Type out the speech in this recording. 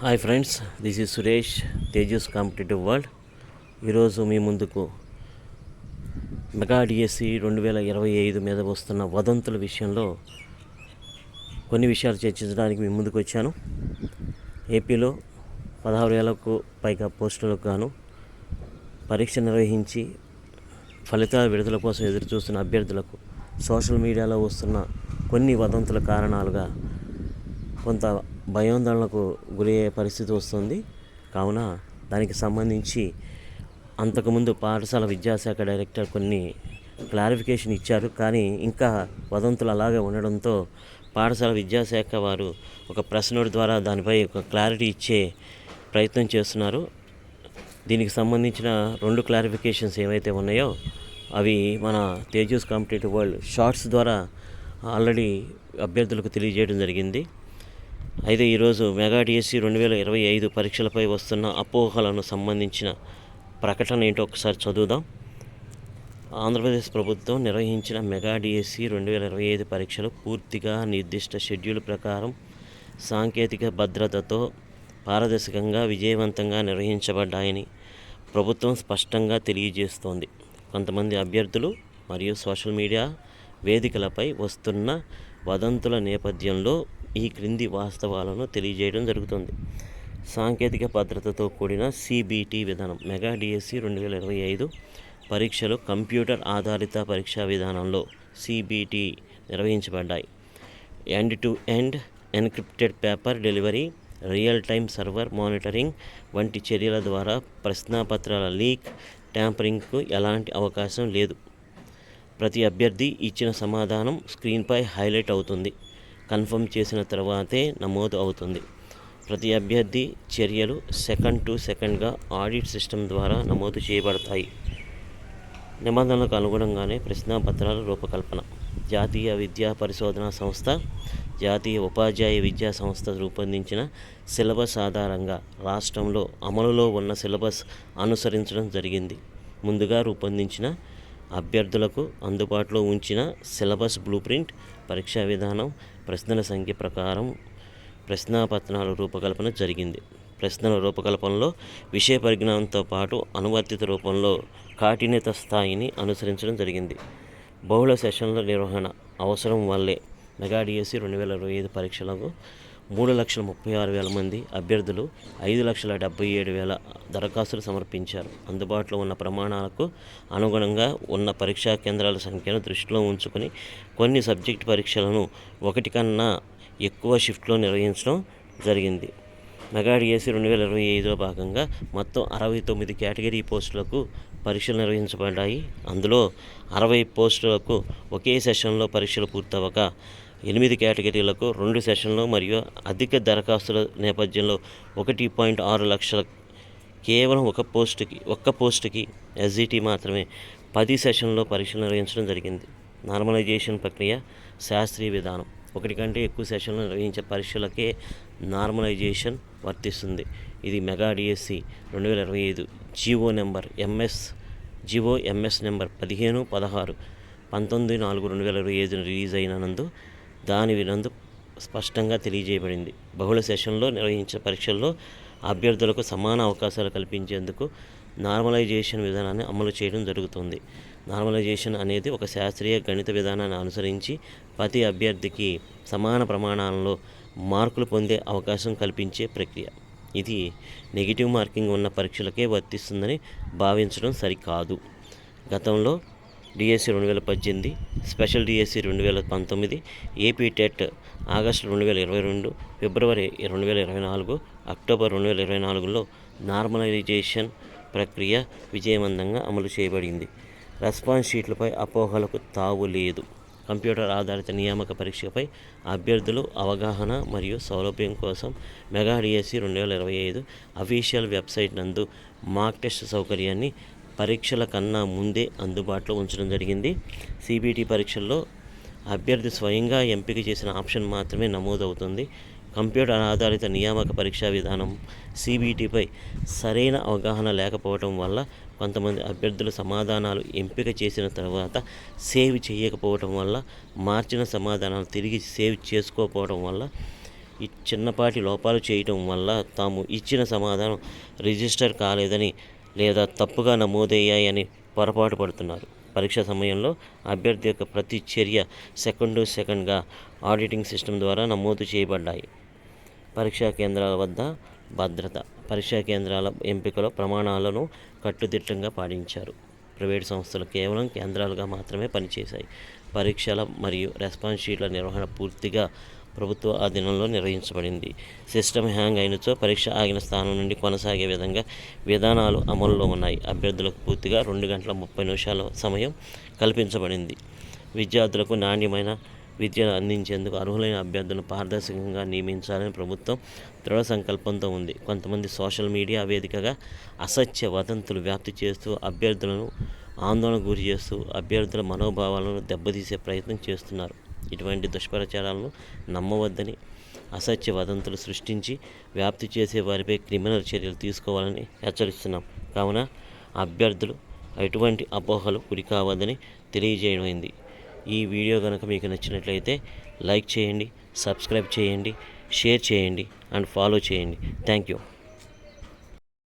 Hi friends this is Suresh Tejas competitive world. ఈరోజు మీ ముందుకు మెగా డిఎస్సి రెండు వేల ఇరవై ఐదు మీద వస్తున్న వదంతుల విషయంలో కొన్ని విషయాలు చర్చించడానికి మీ ముందుకు వచ్చాను. ఏపీలో పదహారు వేలకు పైగా పోస్టులకు గాను పరీక్ష నిర్వహించి ఫలితాల విడుదల కోసం ఎదురుచూస్తున్న అభ్యర్థులకు సోషల్ మీడియాలో వస్తున్న కొన్ని వదంతుల కారణాలుగా కొంత భయాందోళనకు గురయ్యే పరిస్థితి వస్తుంది. కావున దానికి సంబంధించి అంతకుముందు పాఠశాల విద్యాశాఖ డైరెక్టర్ కొన్ని క్లారిఫికేషన్ ఇచ్చారు. కానీ ఇంకా వదంతులు అలాగే ఉండడంతో పాఠశాల విద్యాశాఖ వారు ఒక ప్రెస్ నోట్ ద్వారా దానిపై ఒక క్లారిటీ ఇచ్చే ప్రయత్నం చేస్తున్నారు. దీనికి సంబంధించిన రెండు క్లారిఫికేషన్స్ ఏవైతే ఉన్నాయో అవి మన తేజస్ కాంపిటేటివ్ వరల్డ్ షార్ట్స్ ద్వారా ఆల్రెడీ అభ్యర్థులకు తెలియజేయడం జరిగింది. అయితే ఈరోజు మెగా డిఎస్సి రెండు వేల ఇరవై ఐదు పరీక్షలపై వస్తున్న అపోహలను సంబంధించిన ప్రకటన ఏంటో ఒకసారి చదువుదాం. ఆంధ్రప్రదేశ్ ప్రభుత్వం నిర్వహించిన మెగా డిఎస్సి రెండు వేల ఇరవై ఐదు పరీక్షలు పూర్తిగా నిర్దిష్ట షెడ్యూల్ ప్రకారం సాంకేతిక భద్రతతో పారదర్శకంగా విజయవంతంగా నిర్వహించబడ్డాయని ప్రభుత్వం స్పష్టంగా తెలియజేస్తోంది. కొంతమంది అభ్యర్థులు మరియు సోషల్ మీడియా వేదికలపై వస్తున్న వదంతుల నేపథ్యంలో ఈ క్రింది వాస్తవాలను తెలియజేయడం జరుగుతుంది. సాంకేతిక భద్రతతో కూడిన సిబిటి విధానం మెగా డిఎస్సి రెండు వేల ఇరవై ఐదు పరీక్షలు కంప్యూటర్ ఆధారిత పరీక్షా విధానంలో CBT నిర్వహించబడ్డాయి. End to end encrypted paper delivery real time server monitoring వంటి చర్యల ద్వారా ప్రశ్నాపత్రాల లీక్ ట్యాంపరింగ్కు ఎలాంటి అవకాశం లేదు. ప్రతి అభ్యర్థి ఇచ్చిన సమాధానం స్క్రీన్పై హైలైట్ అవుతుంది. కన్ఫర్మ్ చేసిన తర్వాతే నమోదు అవుతుంది. ప్రతి అభ్యర్థి చర్యలు సెకండ్ టు సెకండ్గా ఆడిట్ సిస్టమ్ ద్వారా నమోదు చేయబడతాయి. నిబంధనలకు అనుగుణంగానే ప్రశ్నాపత్రాల రూపకల్పన. జాతీయ విద్యా పరిశోధన సంస్థ జాతీయ ఉపాధ్యాయ విద్యా సంస్థ రూపొందించిన సిలబస్ ఆధారంగా రాష్ట్రంలో అమలులో ఉన్న సిలబస్ అనుసరించడం జరిగింది. ముందుగా రూపొందించిన అభ్యర్థులకు అందుబాటులో ఉంచిన సిలబస్ బ్లూ ప్రింట్ పరీక్షా విధానం ప్రశ్నల సంఖ్య ప్రకారం ప్రశ్నాపత్రాల రూపకల్పన జరిగింది. ప్రశ్నల రూపకల్పనలో విషయ పరిజ్ఞానంతో పాటు అనువర్తిత రూపంలో కాఠిన్యత స్థాయిని అనుసరించడం జరిగింది. బహుళ సెషన్ల నిర్వహణ అవసరం వల్లే మెగా డిఎస్సి రెండు వేల ఇరవై ఐదు పరీక్షలకు మూడు లక్షల ముప్పై ఆరు వేల మంది అభ్యర్థులు ఐదు లక్షల డెబ్బై ఏడు వేల దరఖాస్తులు సమర్పించారు. అందుబాటులో ఉన్న ప్రమాణాలకు అనుగుణంగా ఉన్న పరీక్షా కేంద్రాల సంఖ్యను దృష్టిలో ఉంచుకొని కొన్ని సబ్జెక్ట్ పరీక్షలను ఒకటి కన్నా ఎక్కువ షిఫ్ట్లో నిర్వహించడం జరిగింది. మెగా రెండు వేల ఇరవై ఐదులో భాగంగా మొత్తం అరవై తొమ్మిది కేటగిరీ పోస్టులకు పరీక్షలు నిర్వహించబడ్డాయి. అందులో అరవై పోస్టులకు ఒకే సెషన్లో పరీక్షలు పూర్తవక ఎనిమిది కేటగిరీలకు రెండు సెషన్లు మరియు అధిక దరఖాస్తుల నేపథ్యంలో ఒకటి పాయింట్ ఆరు లక్షల కేవలం ఒక పోస్టుకి ఒక్క పోస్టుకి ఎస్జిటి మాత్రమే పది సెషన్లో పరీక్షలు నిర్వహించడం జరిగింది. నార్మలైజేషన్ ప్రక్రియ శాస్త్రీయ విధానం. ఒకటి కంటే ఎక్కువ సెషన్లు నిర్వహించే పరీక్షలకే నార్మలైజేషన్ వర్తిస్తుంది. ఇది మెగా డిఎస్సి రెండు వేల ఇరవై ఐదు GO number MS GO MS number పదిహేను పదహారు పంతొమ్మిది నాలుగు రెండు వేల ఇరవై ఐదున రిలీజ్ అయినందు దాని వినందు స్పష్టంగా తెలియజేయబడింది. బహుళ సెషన్లో నిర్వహించిన పరీక్షల్లో అభ్యర్థులకు సమాన అవకాశాలు కల్పించేందుకు నార్మలైజేషన్ విధానాన్ని అమలు చేయడం జరుగుతుంది. నార్మలైజేషన్ అనేది ఒక శాస్త్రీయ గణిత విధానాన్ని అనుసరించి ప్రతి అభ్యర్థికి సమాన ప్రమాణాలలో మార్కులు పొందే అవకాశం కల్పించే ప్రక్రియ. ఇది నెగిటివ్ మార్కింగ్ ఉన్న పరీక్షలకే వర్తిస్తుందని భావించడం సరికాదు. గతంలో డిఎస్సి రెండు వేల పద్దెనిమిది స్పెషల్ డిఎస్సి రెండు వేల పంతొమ్మిది ఏపీ టెట్ ఆగస్టు రెండు వేల ఇరవై రెండు ఫిబ్రవరి రెండు వేల ఇరవై నాలుగు అక్టోబర్ రెండు వేల ఇరవై నాలుగులో నార్మలైజేషన్ ప్రక్రియ విజయవంతంగా అమలు చేయబడింది. రెస్పాన్స్ షీట్లపై అపోహలకు తావు లేదు. కంప్యూటర్ ఆధారిత నియామక పరీక్షపై అభ్యర్థులు అవగాహన మరియు సౌలభ్యం కోసం మెగా డిఎస్సి రెండు వేల ఇరవై ఐదు అఫీషియల్ వెబ్సైట్ నందు మాక్ టెస్ట్ సౌకర్యాన్ని పరీక్షల కన్నా ముందే అందుబాటులో ఉంచడం జరిగింది. సిబిటి పరీక్షల్లో అభ్యర్థి స్వయంగా ఎంపిక చేసిన ఆప్షన్ మాత్రమే నమోదవుతుంది. కంప్యూటర్ ఆధారిత నియామక పరీక్షా విధానం సిబిటిపై సరైన అవగాహన లేకపోవడం వల్ల కొంతమంది అభ్యర్థుల సమాధానాలు ఎంపిక చేసిన తర్వాత సేవ్ చేయకపోవడం వల్ల మార్చిన సమాధానాలు తిరిగి సేవ్ చేసుకోకపోవడం వల్ల ఈ చిన్నపాటి లోపాలు చేయటం వల్ల తాము ఇచ్చిన సమాధానం రిజిస్టర్ కాలేదని లేదా తప్పుగా నమోదయ్యాయని పొరపాటు పడుతున్నారు. పరీక్ష సమయంలో అభ్యర్థి యొక్క ప్రతి చర్య సెకండు సెకండ్గా ఆడిటింగ్ సిస్టమ్ ద్వారా నమోదు చేయబడ్డాయి. పరీక్షా కేంద్రాల వద్ద భద్రత. పరీక్షా కేంద్రాల ఎంపికలో ప్రమాణాలను కట్టుదిట్టంగా పాటించారు. ప్రైవేట్ సంస్థలు కేవలం కేంద్రాలుగా మాత్రమే పనిచేశాయి. పరీక్షల మరియు రెస్పాన్స్ షీట్ల నిర్వహణ పూర్తిగా ప్రభుత్వ ఆధీనంలో నిర్వహించబడింది. సిస్టమ్ హ్యాంగ్ అయినచో పరీక్ష ఆగిన స్థానం నుండి కొనసాగే విధంగా విధానాలు అమల్లో ఉన్నాయి. అభ్యర్థులకు పూర్తిగా రెండు గంటల ముప్పై నిమిషాల సమయం కల్పించబడింది. విద్యార్థులకు నాణ్యమైన విద్యను అందించేందుకు అర్హులైన అభ్యర్థులను పారదర్శకంగా నియమించాలని ప్రభుత్వం దృఢ సంకల్పంతో ఉంది. కొంతమంది సోషల్ మీడియా వేదికగా అసత్య వదంతులు వ్యాప్తి చేస్తూ అభ్యర్థులను ఆందోళన గురి చేస్తూ అభ్యర్థుల మనోభావాలను దెబ్బతీసే ప్రయత్నం చేస్తున్నారు. ఇటువంటి దుష్ప్రచారాలను నమ్మవద్దని అసత్య వదంతులు సృష్టించి వ్యాప్తి చేసే వారిపై క్రిమినల్ చర్యలు తీసుకోవాలని హెచ్చరిస్తున్నాం. కావున అభ్యర్థులు ఎటువంటి అపోహలు గురి కావద్దని తెలియజేయమైంది ఈ వీడియో కనుక మీకు నచ్చినట్లయితే లైక్ చేయండి సబ్స్క్రైబ్ చేయండి షేర్ చేయండి అండ్ ఫాలో చేయండి. Thank you.